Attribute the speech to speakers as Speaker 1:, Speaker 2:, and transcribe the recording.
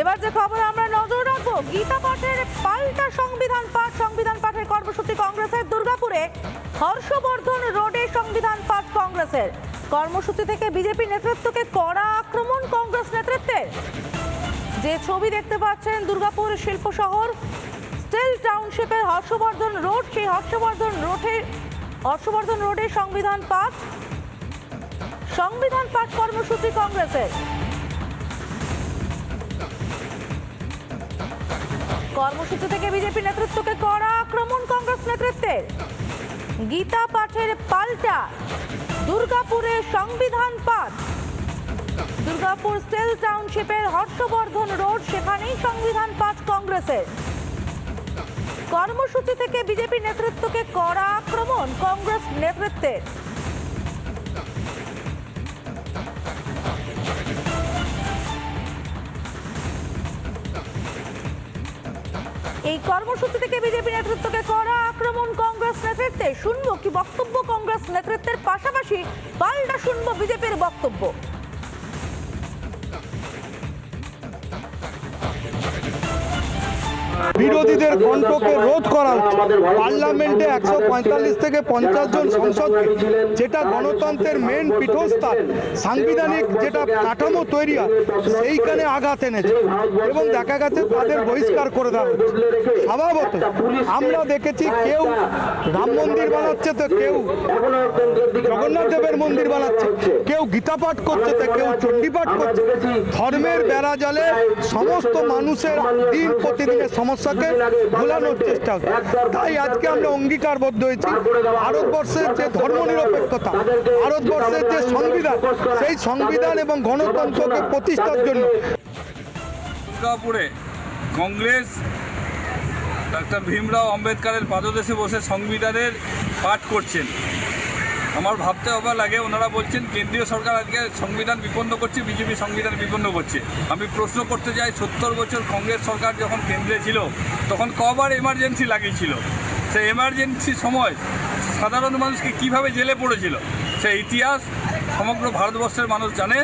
Speaker 1: এবার যে খবর আমরা নজর রাখব, গীতা পাঠের পাল্টা সংবিধান পাঠ, সংবিধান পাঠের কর্মসূচি কংগ্রেসের দুর্গাপুরে হর্ষবর্ধন রোডে সংবিধান পাঠ কংগ্রেসের। কর্মসূচি থেকে বিজেপি নেতৃত্বকে কড়া আক্রমণ কংগ্রেস নেতৃত্বের। যে ছবি দেখতে পাচ্ছেন দুর্গাপুর শিল্প শহর, স্টিল টাউনশিপের হর্ষবর্ধন রোড, সেই হর্ষবর্ধন রোডে হর্ষবর্ধন রোডে সংবিধান পাঠ সংবিধান পাঠ কর্মসূচি কংগ্রেসের। কর্মসূচি থেকে বিজেপি নেতৃত্বকে কড়া আক্রমণ কংগ্রেস নেতৃত্বের। গীতা পাঠের পাল্টা। দুর্গাপুরে সংবিধান পাঠ। দুর্গাপুর স্টিল টাউনশিপের হর্ষবর্ধন রোড, সেখানেই সংবিধান পাঠ কংগ্রেসের। কর্মসূচি থেকে বিজেপি নেতৃত্বকে কড়া আক্রমণ কংগ্রেস নেতৃত্বের। এই কর্মসূচি থেকে বিজেপি নেতৃত্বকে করা আক্রমণ কংগ্রেস নেতৃত্বে। শুনব কি বক্তব্য কংগ্রেস নেতৃত্বের পাশাপাশি, পাল্টা শুনব বিজেপির বক্তব্য।
Speaker 2: বিরোধীদের কণ্ঠকে রোধ করা হচ্ছে পার্লামেন্টে একশো পঁয়তাল্লিশ থেকে পঞ্চাশ জন সংসদকে যেটা গণতন্ত্রের মেন পীঠস্থান সাংবিধানিক যেটা কাঠামো তৈরি হয় সেইখানে আঘাত এনেছে। এবং দেখা গেছে তাদের বহিষ্কার করে দেওয়া হচ্ছে স্বভাবত আমরা দেখেছি কেউ রাম মন্দির বানাচ্ছে তো কেউ জগন্নাথ দেবের মন্দির বানাচ্ছে কেউ গীতা পাঠ করছে তো কেউ চণ্ডী পাঠ করছে। ধর্মের বেড়া জালে সমস্ত মানুষের দিন প্রতিদিনের সমস্যাকে ভোলানোর চেষ্টা হচ্ছে। তাই আজকে আমরা অঙ্গীকারবদ্ধ হয়েছি। ভারতবর্ষের যে ধর্মনিরপেক্ষতা ভারতবর্ষের যে সংবিধান সেই সংবিধান এবং গণতন্ত্রকে প্রতিষ্ঠার জন্য
Speaker 3: দুর্গাপুরে কংগ্রেস ডাক্তার ভীমরাও আম্বেদকারের পাদদেশে বসে সংবিধানের পাঠ করছেন। আমার ভাবতে হবে লাগে, ওনারা বলছেন, কেন্দ্রীয় সরকার আজকে সংবিধান বিপন্ন করছে, বিজেপি সংবিধান বিপন্ন করছে। আমি প্রশ্ন করতে চাই সত্তর বছর কংগ্রেস সরকার যখন কেন্দ্রে ছিল, তখন কবার এমার্জেন্সি লাগিয়েছিল। সেই এমার্জেন্সি সময় সাধারণ মানুষকে কীভাবে জেলে পড়েছিল, সেই ইতিহাস সমগ্র ভারতবর্ষের মানুষ জানে।